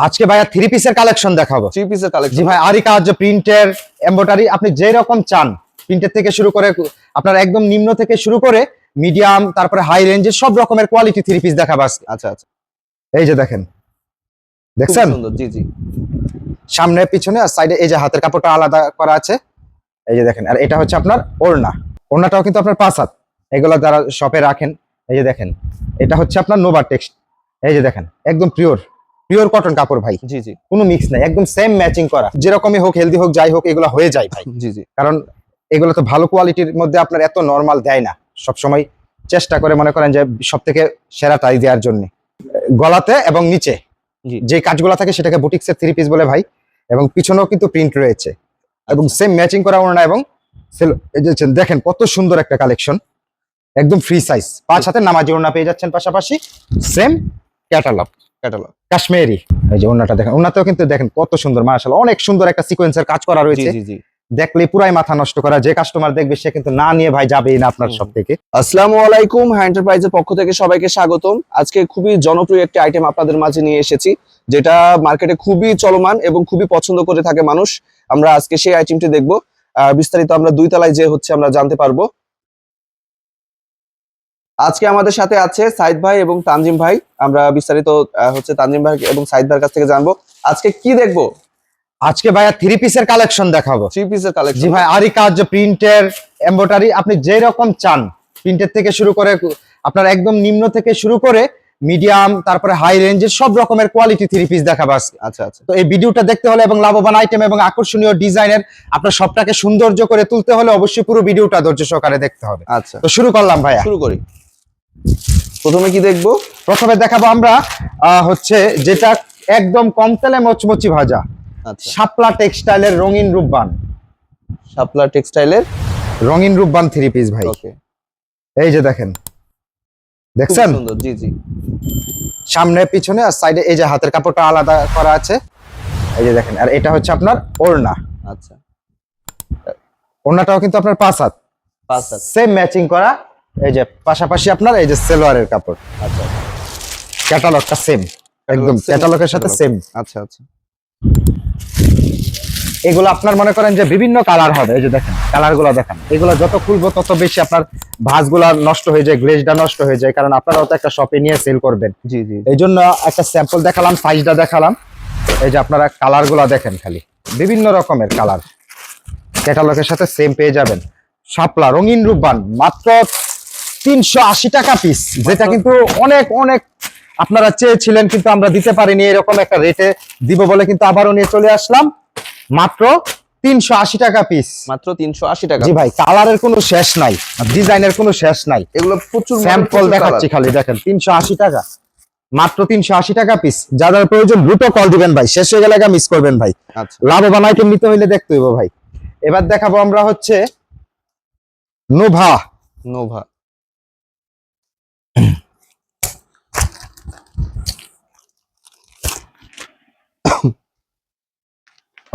আজকে ভাইয়া থ্রি পিসের কালেকশন দেখাবো। থ্রি পিসের জি কালেকশন ভাই আরি কাজ প্রিন্টের এমব্রয়ডারি আপনি যে রকম চান প্রিন্টের থেকে শুরু করে আপনার একদম নিম্ন থেকে শুরু করে মিডিয়াম তারপরে হাই রেঞ্জের সব রকমের কোয়ালিটি থ্রি পিস দেখাবো আজকে। আচ্ছা আচ্ছা। এই যে দেখেন দেখছেন? সুন্দর জি জি। সামনে পিছনে আর সাইডে এই যে হাতের কাপড়টা আলাদা করা আছে। এই যে দেখেন আর এটা হচ্ছে আপনার ওড়না। ওড়নাটাও কিন্তু আপনার পাঁচ হাত। এগুলো যারা শপে রাখেন এই যে দেখেন এটা হচ্ছে আপনার নোভা টেক্সট এই যে দেখেন একদম পিওর পিওর কটন কাপড় ভাই। জি জি। কোনো মিক্স নাই একদম সেম ম্যাচিং করা। যেরকমই হোক হেলদি হোক যাই হোক এগুলো হয়ে যায় ভাই। জি জি। কারণ এগুলো তো ভালো কোয়ালিটির মধ্যে আপনার এত নর্মাল দেয় না। সব সময় চেষ্টা করে মনে করেন যে সব থেকে সেরা সেরাটাই দেওয়ার জন্য। গলাতে এবং নিচে। যে কাজগুলো থাকে সেটাকে বুটিক্সের থ্রি পিস বলে ভাই। এবং পিছনেও কিন্তু প্রিন্ট রয়েছে। এবং সেম ম্যাচিং করা ওনা এবং দেখেন কত সুন্দর একটা কালেকশন একদম ফ্রি সাইজ পাঁচ হাতে নামাজি ওড়না পেয়ে যাচ্ছেন পাশাপাশি। Same catalog catalog Kashmiri. এই যে ওড়নাটা দেখেন ওড়নাতেও কিন্তু দেখেন কত সুন্দর মার্শাল অনেক সুন্দর একটা সিকোয়েন্সের কাজ করা রয়েছে। জি জি। দেখলে পুরাই মাথা নষ্ট করা যে কাস্টমার দেখবে সে কিন্তু না নিয়ে ভাই যাবেই না আপনার সব থেকে। আসসালামু আলাইকুম হ্যাঁ এন্টারপ্রাইজের পক্ষ থেকে সবাইকে স্বাগতম। আজকে খুবই জনপ্রিয় একটি আইটেম আপনাদের মাঝে নিয়ে এসেছি যেটা মার্কেটে খুবই চলমান এবং খুবই পছন্দ করে থাকে মানুষ। আমরা আজকে সেই আইটেমটি দেখব। আহ, বিস্তারিত আমরা দুই তলায় যে হচ্ছে আমরা জানতে পারব। আজকে আমাদের সাথে আছে সাইদ ভাই এবং তানজিম ভাই। আমরা বিস্তারিত হচ্ছে তানজিম ভাই এবং সাইদ ভাইয়ের কাছ থেকে জানব। আজকে কি দেখব? আজকে ভাইয়া থ্রি পিসের কালেকশন দেখাবো। থ্রি পিসের কালেকশন জি ভাই আরি কাজ প্রিন্টের এমব্রয়ডারি আপনি যে রকম চান। প্রিন্টের থেকে শুরু করে আপনার একদম নিম্ন থেকে শুরু করে মিডিয়াম তারপরে হাই রেঞ্জের সব রকমের কোয়ালিটি থ্রি পিস দেখাবো আজকে। আচ্ছা আচ্ছা। তো এই ভিডিওটা দেখতে হলে এবং লাভবান আইটেম এবং আকর্ষণীয় ডিজাইনের আপনার সবটাকে সৌন্দর্য করে তুলতে হলে অবশ্যই পুরো ভিডিওটা ধৈর্য সহকারে দেখতে হবে। আচ্ছা। তো শুরু করলাম ভাইয়া। শুরু করি। প্রথমে কি দেখব? প্রথমে দেখাবো আমরা হচ্ছে যেটা একদম কম তেলে মচমচি ভাজা। আচ্ছা। শাপলা টেক্সটাইলের রঙিন রূপবান। শাপলা টেক্সটাইলের? রঙিন রূপবান থ্রি পিস ভাই। এই যে দেখেন। দেখছেন? জি জি। সামনে পিছনে আর সাইডে এই যে হাতের কাপড়টা আলাদা করা আছে। এই যে দেখেন আর এটা হচ্ছে আপনার ওড়না। আচ্ছা। ওড়নাটাও কিন্তু আপনার পাঁচ হাত। পাঁচ হাত। সেম ম্যাচিং করা এই যে পাশাপাশি আপনার এই যে সেলোয়ারের কাপড়। আচ্ছা। ক্যাটালগটা সেম একদম ক্যাটালগের সাথে। সেম আচ্ছা আচ্ছা। এগুলো আপনার মনে করেন যে বিভিন্ন কালার হবে এই যে দেখেন কালারগুলো দেখেন। এগুলো যত খুলবো তত বেশি আপনার ভাঁজগুলা নষ্ট হয়ে যায় গ্লেজটা নষ্ট হয়ে যায় কারণ আপনারাও তো একটা শপে নিয়ে সেল করবেন। জি জি। এই জন্য একটা স্যাম্পল দেখালাম সাইজটা দেখালাম। এই যে আপনারা কালারগুলা দেখেন খালি বিভিন্ন রকমের কালার। ক্যাটালগের সাথে সেম পেয়ে যাবেন। শাপলা রঙিন রূপবান মাত্র তিনশো আশি টাকা পিস যেটা কিন্তু অনেক অনেক আপনারা চেয়েছিলেন কিন্তু আমরা দিতে পারিনি এরকম একটা রেটে দিব বলে কিন্তু আবারও নিয়ে চলে আসলাম। মাত্র তিনশো আশি টাকা পিস মাত্র তিনশো আশি টাকা। জি ভাই কালারের কোনো শেষ নাই ডিজাইনের কোনো শেষ নাই। এগুলো প্রচুর স্যাম্পল দেখাচ্ছি খালি দেখেন তিনশো আশি টাকা। মাত্র তিনশো আশি টাকা পিস যাদের প্রয়োজন দ্রুত কল দিবেন ভাই। শেষ হয়ে গেলে মিস করবেন ভাই। আচ্ছা। লাভবান আইটেম নিতে হইলে দেখতে হইব ভাই। এবার দেখাবো আমরা হচ্ছে নোভা নোভা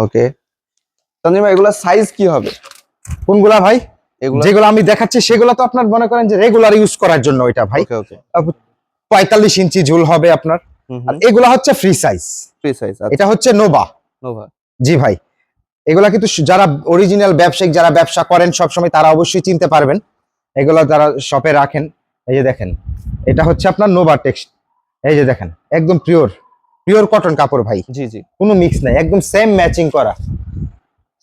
ওকে তানজিমা এগুলা সাইজ কি হবে? কোনগুলা ভাই? এগুলো যেগুলো আমি দেখাচ্ছি সেগুলো তো আপনার মনে করেন যে রেগুলার ইউজ করার জন্য ওইটা ভাই। ওকে ওকে পঁয়তাল্লিশ ইঞ্চি ঝুল হবে আপনার। আর এগুলা হচ্ছে ফ্রি সাইজ ফ্রি সাইজ এটা হচ্ছে নোভা নোভা জি ভাই। এগুলা কিন্তু যারা অরিজিনাল ব্যবসায়িক যারা ব্যবসা করেন সবসময় তারা অবশ্যই চিনতে পারবেন। এগুলো যারা শপে রাখেন এই যে দেখেন এটা হচ্ছে আপনার নোভা টেক্সট এই যে দেখেন একদম পিওর পিওর কটন কাপড় ভাই। জি জি। কোনো মিক্স নাই একদম সেম ম্যাচিং করা।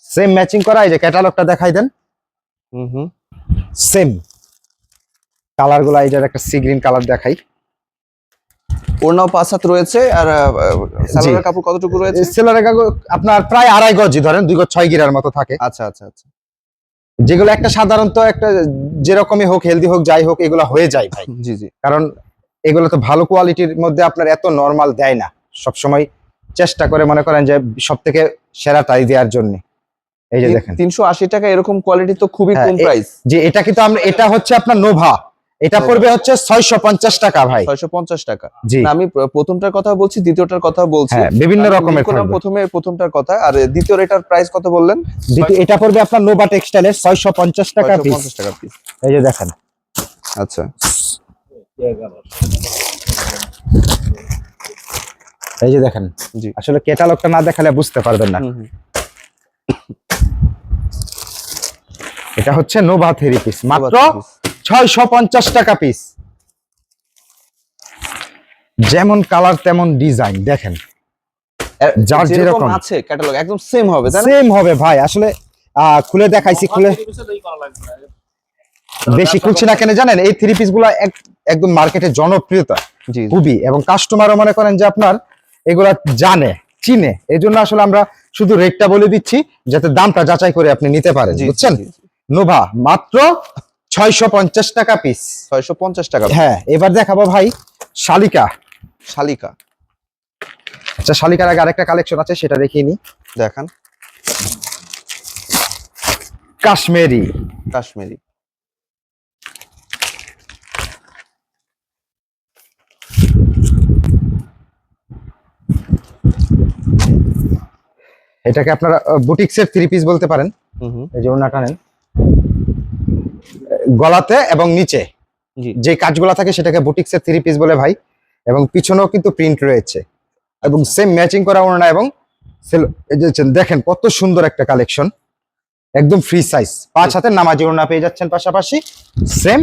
সেম ম্যাচিং করা এই যে ক্যাটালগটা দেখাই দেন। হুম হুম। সেম কালার এই যে একটা সি গ্রিন কালার দেখাই। ওড়নাও পাঁচ হাত রয়েছে আর সালোয়ারের কাপড় কতটুকু রয়েছে? সেলারের কাগজ আপনার প্রায় আড়াই গজ ধরেন দুই গজ ছয় গিরার মতো থাকে। আচ্ছা আচ্ছা আচ্ছা। যেগুলো একটা সাধারণত একটা যেরকমই হোক হেলদি হোক যাই হোক এগুলো হয়ে যায় ভাই। জি জি। কারণ এগুলো তো ভালো কোয়ালিটির মধ্যে আপনার এত নর্মাল দেয় না। সব সময় চেষ্টা করে মনে করেন যে সব থেকে সেরা তাই দেওয়ার জন্য। এই যে দেখেন। তিনশো আশি টাকা এরকম কোয়ালিটি তো খুবই হ্যাঁ, কম প্রাইস যে এটা কিন্তু আমরা এটা হচ্ছে আপনার নোভা এটা। পড়বে হচ্ছে ছয়শো পঞ্চাশ টাকা ভাই। ছয়শো পঞ্চাশ টাকা। না, আমি প্রথমটার কথা বলছি দ্বিতীয়টার কথা বলছি। হ্যাঁ বিভিন্ন রকমের প্রথমে প্রথমটার কথা আর দ্বিতীয় এটার প্রাইস কত বললেন? এটা পড়বে আপনার নোভা টেক্সটাইলের ছয়শো পঞ্চাশ টাকা পিস 650 টাকা পিস এই যে দেখেন। আচ্ছা। এই যে দেখেন। আসলে ক্যাটালগটা না দেখালে বুঝতে পারবেন না। এটা হচ্ছে নোভা থ্রি পিস। মাত্র। ছয়শো পঞ্চাশ টাকা পিস যেমন কালার তেমন ডিজাইন দেখেন। যার যেরকম। আছে ক্যাটালগ একদম সেম হবে সেম হবে ভাই আসলে খুলে দেখাইছি খুলে বেশি খুলছি না কেন জানেন? এই থ্রি পিসগুলা একদম মার্কেটে জনপ্রিয়তা। খুবই। এবং কাস্টমারও মনে করেন যে আপনার এগুলা জানে চিনে। এই জন্য আসলে আমরা শুধু রেটটা বলে দিচ্ছি যাতে দামটা যাচাই করে আপনি নিতে পারেন বুঝছেন। নোভা মাত্র ছয়শো পঞ্চাশ টাকা পিস ছয়শো পঞ্চাশ টাকা হ্যাঁ এবার দেখাবো ভাই শালিকা। শালিকা। আচ্ছা শালিকার আগে আরেকটা কালেকশন আছে সেটা দেখিয়ে নি। দেখান। কাশ্মীরি। কাশ্মীরি। এটাকে আপনারা বুটিক্সের থ্রি পিস বলতে পারেন। হুম হুম। এই যে ওনাটা নেন। গলাতে এবং নিচে যে কাজগুলো থাকে সেটাকে বুটিক্সের থ্রি পিস বলে ভাই এবং পিছনেও কিন্তু প্রিন্ট রয়েছে। এবং সেম ম্যাচিং করা ওড়না এবং দেখেন কত সুন্দর একটা কালেকশন একদম ফ্রি সাইজ পাঁচ হাতের নামাজি ওড়না পেয়ে যাচ্ছেন পাশাপাশি সেম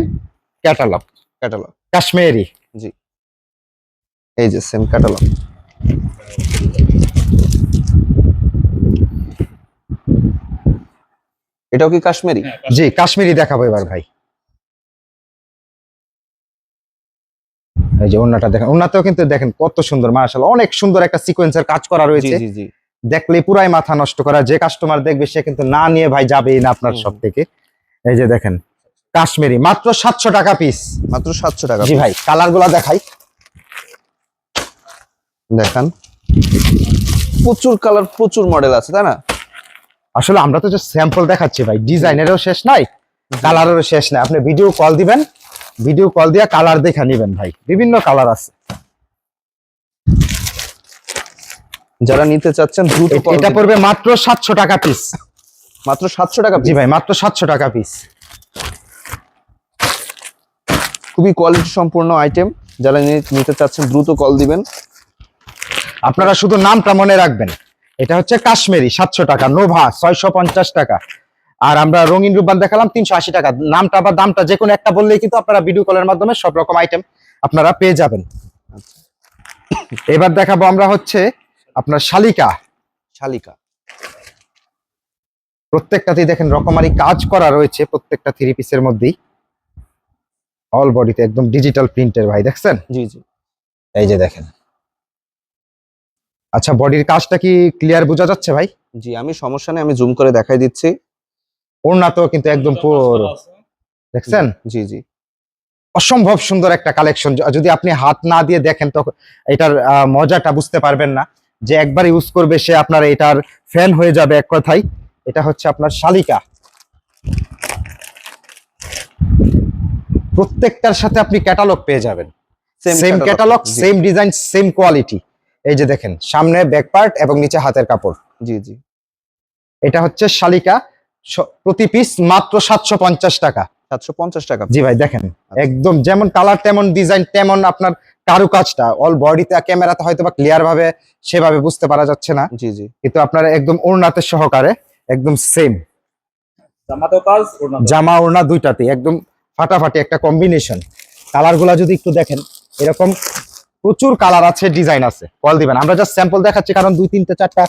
ক্যাটালগ ক্যাটালগ কাশ্মীরি। জি। এই যে সেম ক্যাটালগ এটাও কি কাশ্মীরি? জি কাশ্মীরি দেখাবো এবার ভাই। এই যে ওড়নাটা দেখেন ওড়নাতেও কিন্তু দেখেন কত সুন্দর মার্শাল অনেক সুন্দর একটা সিকোয়েন্সের কাজ করা রয়েছে। জি জি। দেখলেই পুরাই মাথা নষ্ট করা যে কাস্টমার দেখবে সে কিন্তু না নিয়ে ভাই যাবেই না আপনার সব থেকে। এই যে দেখেন কাশ্মীরি মাত্র সাতশো টাকা পিস মাত্র সাতশো টাকা জি ভাই কালারগুলা দেখাই। দেখান। প্রচুর কালার প্রচুর মডেল আছে তাই না? আসলে আমরা তো যে স্যাম্পল দেখাচ্ছি ভাই। ডিজাইনেরও শেষ নাই কালারেরও শেষ নাই। আপনি ভিডিও কল দিবেন ভিডিও কল দিয়ে কালার দেখা নিবেন ভাই। বিভিন্ন কালার আছে। যারা নিতে চাচ্ছেন দ্রুত এটা পড়বে মাত্র সাতশো টাকা পিস মাত্র সাতশো টাকা জি ভাই মাত্র সাতশো টাকা পিস খুবই কোয়ালিটি সম্পূর্ণ আইটেম যারা নিতে চাচ্ছেন দ্রুত কল দিবেন। আপনারা শুধু নামটা মনে রাখবেন। এটা হচ্ছে কাশ্মীরি সাতশো টাকা নোভা ছয়শো পঞ্চাশ টাকা। আর আমরা রঙিন রূপবান দেখালাম তিনশো আশি টাকা। নামটা বা দামটা যে কোনো একটা বললেই কিন্তু আপনারা ভিডিও কলের মাধ্যমে সব রকম আইটেম আপনারা পেয়ে যাবেন। এবার দেখাবো আমরা হচ্ছে আপনার শালিকা। শালিকা। প্রত্যেকটাতেই দেখেন রকমারি কাজ করা রয়েছে প্রত্যেকটা থ্রি পিসের মধ্যেই। অল বডিতে একদম ডিজিটাল প্রিন্টের ভাই দেখছেন? জি জি। এই যে দেখেন। আচ্ছা বডির কাজটা কি ক্লিয়ার বোঝা যাচ্ছে ভাই? জি আমি সমস্যা নেই আমি জুম করে দেখাই দিচ্ছি। ওড়না তো কিন্তু একদম পুরো দেখছেন? জি জি। অসম্ভব সুন্দর একটা কালেকশন যদি আপনি হাত না দিয়ে দেখেন তো এটার মজাটা বুঝতে পারবেন না। যে একবার ইউজ করবে সে আপনার এটার ফ্যান হয়ে যাবে এক কথাই এটা হচ্ছে আপনার শালিকা। প্রত্যেকটার সাথে আপনি ক্যাটালগ পেয়ে যাবেন। Same catalog same design same quality এই যে দেখেন সামনে ব্যাক পার্ট এবং নিচে হাতের কাপড়। জি জি। এটা হচ্ছে শালিকা প্রতি পিস মাত্র সাতশো পঞ্চাশ টাকা। সাতশো পঞ্চাশ টাকা জি ভাই দেখেন একদম যেমন কালার তেমন ডিজাইন তেমন আপনার কারুকাজটা। অল বডিতে ক্যামেরাতে হয়তো বা ক্লিয়ার ভাবে সেভাবে বুঝতে পারা যাচ্ছে না। জি জি। কিন্তু আপনার একদম ওড়নাতে সহকারে একদম সেম। জামা ওড়না দুইটাতে একদম ফাটাফাটি একটা কম্বিনেশন কালারগুলা যদি একটু দেখেন এরকম প্রচুর কালার আছে ডিজাইন আছে। কল দিবেন। আমরা জাস্ট স্যাম্পল দেখাচ্ছি কারণ দুই তিনটে চারটা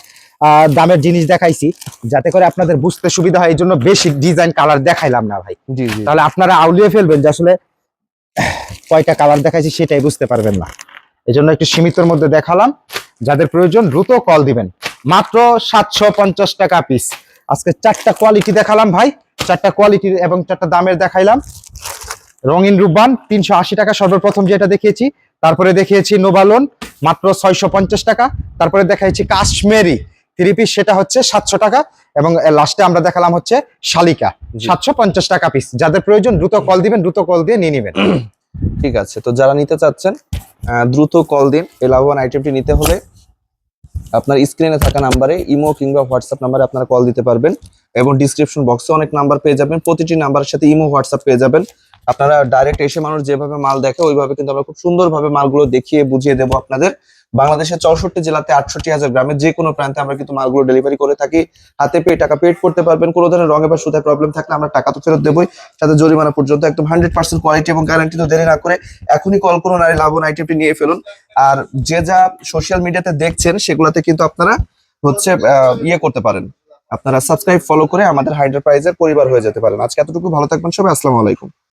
দামের জিনিস দেখাইছি। যাতে করে আপনাদের বুঝতে সুবিধা হয় এই জন্য বেশি ডিজাইন কালার দেখাইলাম না ভাই। তাহলে আপনারা আউলিয়ে ফেলবেন যে আসলে কয়টা কালার দেখাইছি সেটাই বুঝতে পারবেন না। এই জন্য একটু সীমিতর মধ্যে দেখালাম। যাদের প্রয়োজন দ্রুত কল দিবেন। মাত্র সাতশো পঞ্চাশ টাকা পিস আজকে চারটা কোয়ালিটি দেখালাম ভাই। চারটা কোয়ালিটির এবং চারটা দামের দেখাইলাম। রঙিন রূপবান তিনশো আশি টাকা সর্বপ্রথম যেটা দেখিয়েছি। তারপরে দেখিয়েছি নোভালোন মাত্র ছয়শো পঞ্চাশ টাকা। তারপরে দেখাইছি কাশ্মীরি থ্রি পিস সেটা হচ্ছে সাতশো টাকা এবং লাস্টে আমরা দেখালাম হচ্ছে শালিকা। সাতশো পঞ্চাশ টাকা পিস যাদের প্রয়োজন দ্রুত কল দিবেন দ্রুত কল দিয়ে নিয়ে নেবেন। ঠিক আছে তো যারা নিতে চাচ্ছেন দ্রুত কল দিন। এই লাভবান আইটেমটি নিতে হলে আপনার স্ক্রিনে থাকা নাম্বারে ইমো কিংবা হোয়াটসঅ্যাপ নাম্বারে আপনারা কল দিতে পারবেন। এবং ডিসক্রিপশন বক্সে অনেক নাম্বার পেয়ে যাবেন। প্রতিটি নাম্বারের সাথে ইমো হোয়াটসঅ্যাপ পেয়ে যাবেন। আপনারা ডাইরেক্ট এসে মানুষ যেভাবে মাল দেখে, ওইভাবে কিন্তু আমরা খুব সুন্দরভাবে মালগুলো দেখিয়ে বুঝিয়ে দেবো আপনাদের। বাংলাদেশের চৌষট্টি জেলাতে আটষট্টি হাজার গ্রামে যে কোনো প্রান্তে আমরা কিন্তু মালগুলো ডেলিভারি করে থাকি। হাতে পেয়ে টাকা পেড করতে পারবেন, কোনো ধরনের রঙে বা সুতায় প্রবলেম থাকলে আমরা টাকা তো ফেরত দেবই। সাথে জরিমানা পর্যন্ত একদম হান্ড্রেড পার্সেন্ট কোয়ালিটি এবং গ্যারান্টি তো দেরি না করে এখনই কল করুন আর লাভন আইটেমটি নিয়ে ফেলুন। আর যে যা সোশ্যাল মিডিয়াতে দেখছেন, সেগুলোতে কিন্তু আপনারা হচ্ছে ইয়ে করতে পারেন। আপনারা সাবস্ক্রাইব ফলো করে আমাদের হাইড্রো প্রাইজের পরিবার হয়ে যেতে পারেন। আজকে এতটুকু, ভালো থাকবেন সবাই, আসসালামু আলাইকুম।